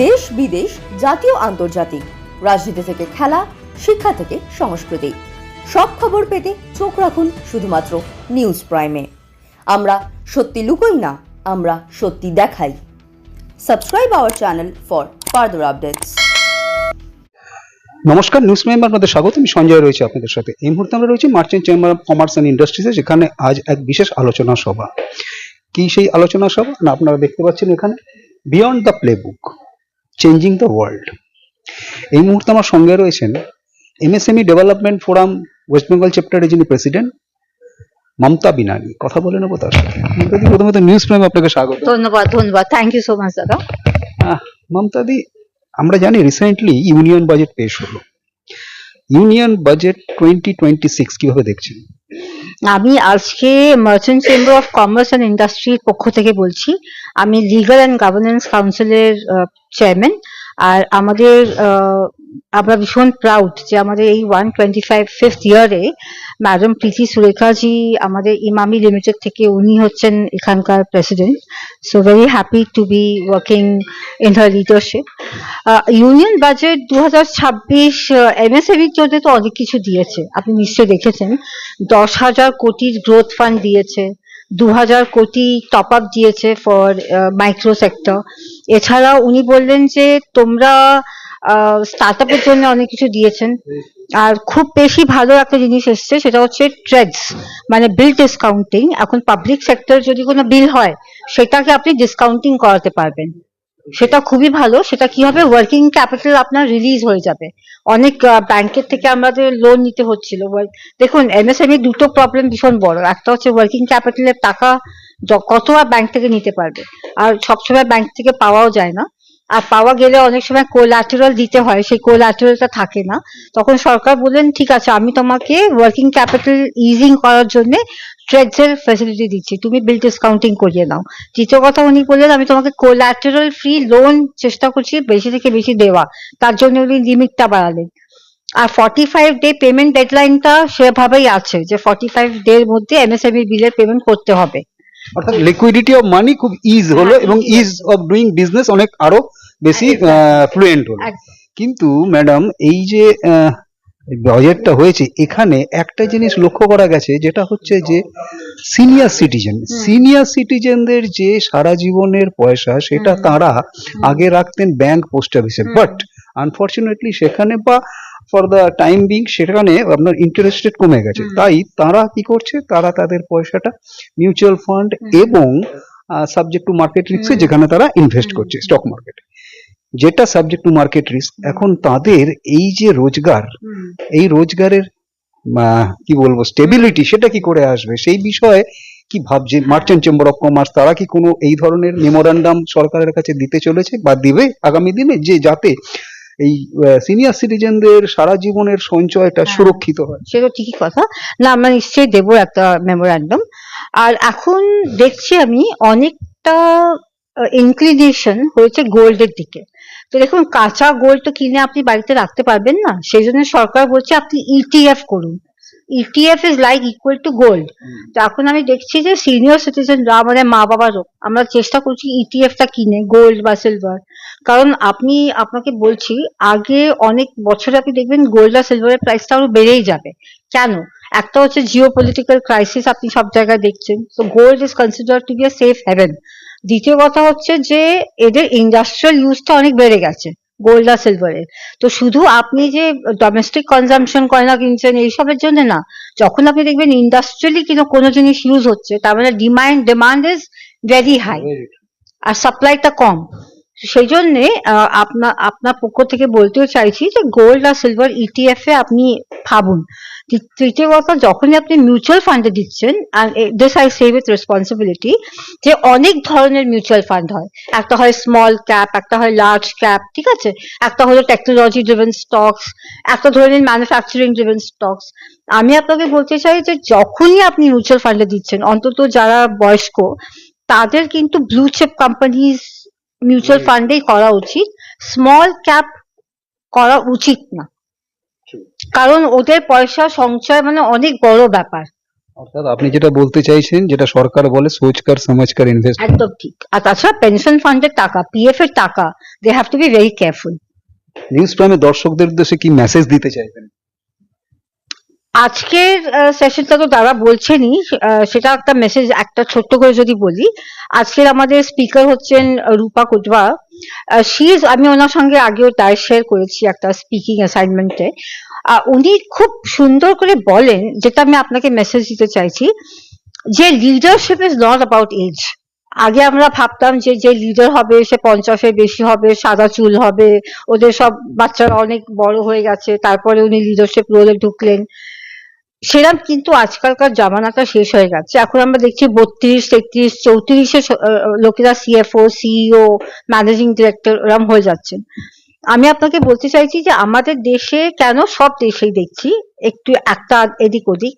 দেশ বিদেশ, জাতীয়, আন্তর্জাতিক। রাজনীতি থেকে খেলা, শিক্ষা থেকে সংস্কৃতি। সব খবর পেতে চোখ রাখুন শুধুমাত্র নিউজ প্রাইমে। আমরা সত্যি লুকোই না, আমরা সত্যি দেখাই। Subscribe our channel for further updates. নমস্কার, নিউজ মেম্বার আপনাদের স্বাগত। আমি সঞ্জয় রয়েছে আপনাদের সাথে। এই মুহূর্তে আমরা রয়েছি merchant chamber of commerce and ইন্ডাস্ট্রিজে, যেখানে আজ এক বিশেষ আলোচনা সভা। কি সেই আলোচনা সভা? না, আপনারা দেখতে পাচ্ছেন এখানে beyond the playbook changing the world এই মুহূর্তে আমার সঙ্গে রয়েছেন MSME development forum West Bengal চ্যাপ্টারের যিনি প্রেসিডেন্ট মমতা বিনানি। কথা বলে নেব তার সাথে। মমতাদি প্রথমত নিউজ প্রাইম আপনাকে স্বাগত। ধন্যবাদ ধন্যবাদ। থ্যাংক ইউ সো মাচ দাদা। মমতাদি আমরা জানি রিসেন্টলি ইউনিয়ন বাজেট পেশ হলো। Union budget twenty twenty six কীভাবে দেখছেন? আমি আজকে merchant chamber of commerce and ইন্ডাস্ট্রির পক্ষ থেকে বলছি। আমি লিগাল অ্যান্ড গভর্নেন্স কাউন্সিলের চেয়ারম্যান আর আমাদের আমরা ভীষণ প্রাউড যে আমাদের এই ওয়ান টোয়েন্টি ফাইভ ফিফথ ইয়ারে ম্যাডাম প্রীতি সুরেখাজি আমাদের ইমামি লিমিটেড থেকে উনি হচ্ছেন এখানকার president so very happy to be working in her leadership union budget দু হাজার ছাব্বিশ এমএসএমির জন্য তো অনেক কিছু দিয়েছে। আপনি নিশ্চয়ই দেখেছেন। দশ হাজার কোটির গ্রোথ ফান্ড দিয়েছে। দু হাজার কোটি টপ আপ দিয়েছে ফর মাইক্রো সেক্টর এছাড়া উনি বললেন যে তোমরা স্টার্ট আপের জন্য অনেক কিছু দিয়েছেন। আর খুব বেশি ভালো একটা জিনিস এসছে, সেটা হচ্ছে ট্রেডস মানে বিল ডিসকাউন্টিং এখন পাবলিক সেক্টর যদি কোনো বিল হয়, সেটাকে আপনি ডিসকাউন্টিং করাতে পারবেন। সেটা খুবই ভালো। সেটা কি হবে ওয়ার্কিং ক্যাপিটাল আপনার রিলিজ হয়ে যাবে? অনেক ব্যাংকের থেকে আমাদের লোন নিতে হচ্ছিল। দেখুন এমএসএমই দুটো প্রবলেম ভীষণ বড়। একটা হচ্ছে ওয়ার্কিং ক্যাপিটালের টাকা কত আর ব্যাংক থেকে নিতে পারবে? আর সবসময় ব্যাংক থেকে পাওয়াও যায় না। আর পাওয়া গেলে অনেক সময় কোল্যাটারাল দিতে হয় সেই কোল্যাটারালটা থাকে না। তখন সরকার বললেন ঠিক আছে আমি তোমাকে ওয়ার্কিং ক্যাপিটাল ইজিং করার জন্য ট্রেডস এর ফ্যাসিলিটি দিচ্ছি। তুমি বিল ডিসকাউন্টিং করিয়ে নাও। দ্বিতীয় কথা উনি বললেন আমি তোমাকে কোল্যাটারাল ফ্রি লোন চেষ্টা করছি বেশি থেকে বেশি দেওয়া। তার জন্য উনি লিমিটটা বাড়ালেন। আর ফর্টি ফাইভ ডে পেমেন্ট ডেডলাইনটা সেভাবেই আছে যে ফর্টি ফাইভ ডে এর মধ্যে এমএসএমই বিলের পেমেন্ট করতে হবে। অর্থাৎ লিকুইডিটি অফ মানি খুব ইজ হলো হ্যাঁ, এবং ইজ অফ ডুইং বিজনেস অনেক আরও বেশি ফ্লুয়েন্ট হলো। কিন্তু ম্যাডাম এই যে বাজেটটা হয়েছে এখানে একটা জিনিস লক্ষ্য করা গেছে যেটা হচ্ছে যে সিনিয়র সিটিজেন সিনিয়র সিটিজেনদের যে সারা জীবনের পয়সা সেটা। তারা আগে রাখতেন ব্যাংক পোস্ট অফিসে বাট আনফর্চুনেটলি সেখানে বা ফর দ্য টাইম বিং সেখানে আপনার ইন্টারেস্ট রেট কমে গেছে। তাই তারা কি করছে? তারা তাদের পয়সাটা মিউচুয়াল ফান্ড এবং সাবজেক্ট টু মার্কেট রিস্কে হুম। যেখানে তারা ইনভেস্ট করছে স্টক মার্কেটে যেটা সাবজেক্ট টু মার্কেট রিস্ক এখন তাদের এই যে রোজগার এই রোজগারের কি বলব স্টেবিলিটি সেটা কি করে আসবে? সেই বিষয়ে কি ভাবছে মার্চেন্ট চেম্বার অফ কমার্স তারা কি কোনো এই ধরনের মেমোরান্ডাম সরকারের কাছে দিতে চলেছে বা দিবে আগামী দিনে? যে যাতে এই সিনিয়র সিটিজেনদের সারা জীবনের সঞ্চয়টা হ্যাঁ। সুরক্ষিত হয়। সেটা ঠিকই কথা। না আমরা নিশ্চয়ই দেবো একটা মেমোরান্ডাম আর এখন দেখছি আমি অনেকটা ইনক্লিনেশন হয়েছে গোল্ডের দিকে। তো দেখুন কাঁচা গোল্ড তো কিনে আপনি বাড়িতে রাখতে পারবেন না সেই জন্য সরকার বলছে আপনি ইটিএফ করুন। ETF is like equal to gold তো এখন আমি দেখছি যে সিনিয়র সিটিজেনরা আমাদের মা বাবারও আমরা চেষ্টা করছি ইটিএফটা কিনে গোল্ড বা সিলভার কারণ আপনি আপনাকে বলছি আগে অনেক বছরে আপনি দেখবেন গোল্ড আর সিলভারের প্রাইসটা আরও বেড়েই যাবে। কেন? একটা হচ্ছে জিও পলিটিক্যাল ক্রাইসিস আপনি সব জায়গায় দেখছেন। তো gold is consider to be safe haven দ্বিতীয় কথা হচ্ছে যে এদের ইন্ডাস্ট্রিয়াল ইউজটা অনেক বেড়ে গেছে গোল্ড আর সিলভারের তো শুধু আপনি যে ডোমেস্টিক কনজামশন কয়না কিনছেন এইসবের জন্য না যখন আপনি দেখবেন ইন্ডাস্ট্রিয়ালি কিন্তু কোনো জিনিস ইউজ হচ্ছে তার মানে demand demand is very high আর সাপ্লাইটা কম। সেই জন্যে আপনার আপনার পক্ষ থেকে বলতেও চাইছি যে গোল্ড আর সিলভার ইটিএফ এ আপনি ভাবুন। তৃতীয় কথা, যখনই আপনি মিউচুয়াল ফান্ডে দিচ্ছেন, আর this I say with responsibility যে অনেক ধরনের মিউচুয়াল ফান্ড হয়। একটা হয় স্মল ক্যাপ একটা হয় লার্জ ক্যাপ ঠিক আছে? একটা হলো টেকনোলজি ড্রিভেন স্টকস একটা ধরনের ম্যানুফ্যাকচারিং ড্রিভেন স্টকস আমি আপনাকে বলতে চাই যে যখনই আপনি মিউচুয়াল ফান্ডে দিচ্ছেন, অন্তত যারা বয়স্ক, তাদের কিন্তু ব্লু চিপ কোম্পানিজ মিউচুয়াল ফান্ডেই করা উচিত। স্মল ক্যাপ করা উচিত না। কারণ ওদের পয়সা সঞ্চয় মানে অনেক বড় ব্যাপার। অর্থাৎ আপনি যেটা বলতে চাইছেন যেটা সরকার বলে সোচকার সমাজকার ইনভেস্ট একদম ঠিক। আর তাছাড়া পেনশন ফান্ডের টাকা পিএফ এর টাকা they have to be very careful news প্রাইমে দর্শকদের উদ্দেশ্যে কি মেসেজ দিতে চাইবেন? আজকের সেশনটা তো তারা বলছেনই সেটা একটা মেসেজ একটা ছোট্ট করে যদি বলি, আজকের আমাদের স্পিকার হচ্ছেন রূপা কুটবা। শি ইজ আমি ওনার সঙ্গে আগেও টাই শেয়ার করেছি একটা স্পিকিং অ্যাসাইনমেন্টে উনি খুব সুন্দর করে বলেন, যেটা আমি আপনাকে মেসেজ দিতে চাইছি, যে leadership is not about age আগে আমরা ভাবতাম যে যে লিডার হবে, সে পঞ্চাশের বেশি হবে, সাদা চুল হবে, ওদের সব বাচ্চারা অনেক বড় হয়ে গেছে, তারপরে উনি লিডারশিপ রোলে ঢুকলেন। সেরাম কিন্তু আজকালকার জামানাটা শেষ হয়ে গেছে। এখন আমরা দেখছি বত্রিশ, তেত্রিশ, চৌত্রিশে লোকেরা সিএফও সিইও ম্যানেজিং ডিরেক্টর এরম হয়ে যাচ্ছেন। আমি আপনাকে বলতে চাইছি যে আমাদের দেশে কেন সব দেশেই দেখছি একটু একটা এদিক ওদিক,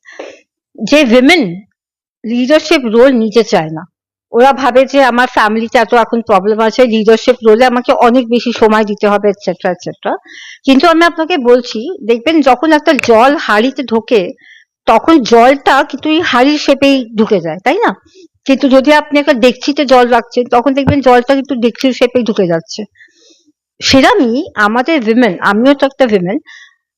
যে উইমেন লিডারশিপ রোল নিতে চায় না। ওরা ভাবে যে আমার ফ্যামিলিতে এত এখন প্রবলেম আছে লিডারশিপ রোলে আমাকে অনেক বেশি সময় দিতে হবে এটসেট্রা এটসেট্রা কিন্তু আমি আপনাকে বলছি, দেখবেন যখন একটা জল হাড়িতে ঢোকে তখন জলটা কিন্তু এই হাঁড়ির শেপেই ঢুকে যায়, তাই না? কিন্তু যদি আপনি একটা ডেকচিতে জল রাখছেন তখন দেখবেন জলটা কিন্তু ডেকচির শেপেই ঢুকে যাচ্ছে। সেরামই আমাদের উইমেন আমিও তো একটা উইমেন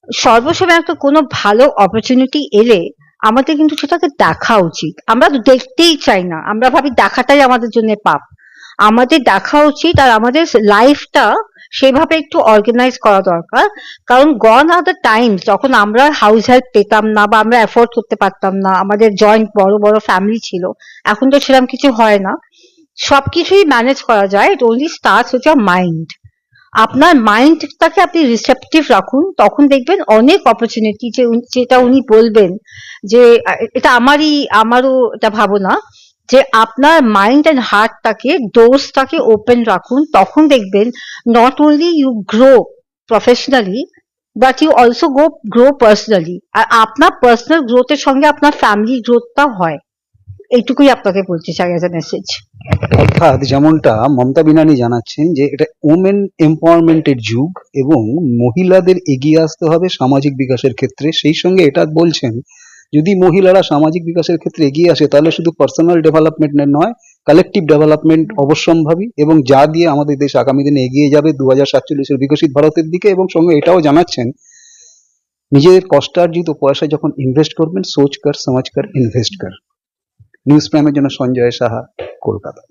সর্বসময় একটা কোনো ভালো অপরচুনিটি এলে আমাদের কিন্তু সেটাকে দেখা উচিত। আমরা দেখতেই চাই না, আমরা ভাবি দেখাটাই আমাদের জন্য পাপ। আমাদের দেখা উচিত আর আমাদের লাইফটা সেভাবে একটু অর্গানাইজ করা দরকার। কারণ গন আর দ্য টাইম যখন আমরা হাউস হেল্প পেতাম না বা আমরা অ্যাফোর্ড করতে পারতাম না, আমাদের জয়েন্ট বড় বড় ফ্যামিলি ছিল, এখন তো সেরকম কিছু হয় না। সবকিছুই ম্যানেজ করা যায় it only starts with your mind আপনার মাইন্ডটাকে আপনি রিসেপটিভ রাখুন, তখন দেখবেন অনেক অপরচুনিটি যে যেটা উনি বলবেন যে এটা আমারই, আমারও এটা ভাবনা। যে আপনার মাইন্ড অ্যান্ড হার্টটাকে ডোরসটাকে ওপেন রাখুন, তখন দেখবেন not only you grow professionally but you also go grow personally আর আপনার পার্সোনাল গ্রোথের সঙ্গে আপনার ফ্যামিলি গ্রোথটা হয়। এইটুকুই আপনাকে বলতে চাই এজ এ মেসেজ অর্থাৎ যেমনটা মমতা বিনানি জানাচ্ছেন যে এটা ওমেন এম্পাওয়ারমেন্টের যুগ এবং মহিলাদের এগিয়ে আসতে হবে সামাজিক বিকাশের ক্ষেত্রে। সেই সঙ্গে এটা বলছেন যদি মহিলারা সামাজিক বিকাশের ক্ষেত্রে এগিয়ে আসে তাহলে শুধু পার্সোনাল ডেভেলপমেন্ট নয় কালেকটিভ ডেভেলপমেন্ট অবশ্যম্ভাবী এবং যা দিয়ে আমাদের দেশ আগামী দিনে এগিয়ে যাবে দু হাজার সাতচল্লিশের বিকশিত ভারতের দিকে এবং সঙ্গে এটাও জানাচ্ছেন নিজের কষ্টার্জিত পয়সা যখন ইনভেস্ট করবেন সোচ কর সমাজ কর ইনভেস্ট কর। নিউজ প্রাইমের জন্য সঞ্জয় সাহা কলকাতা।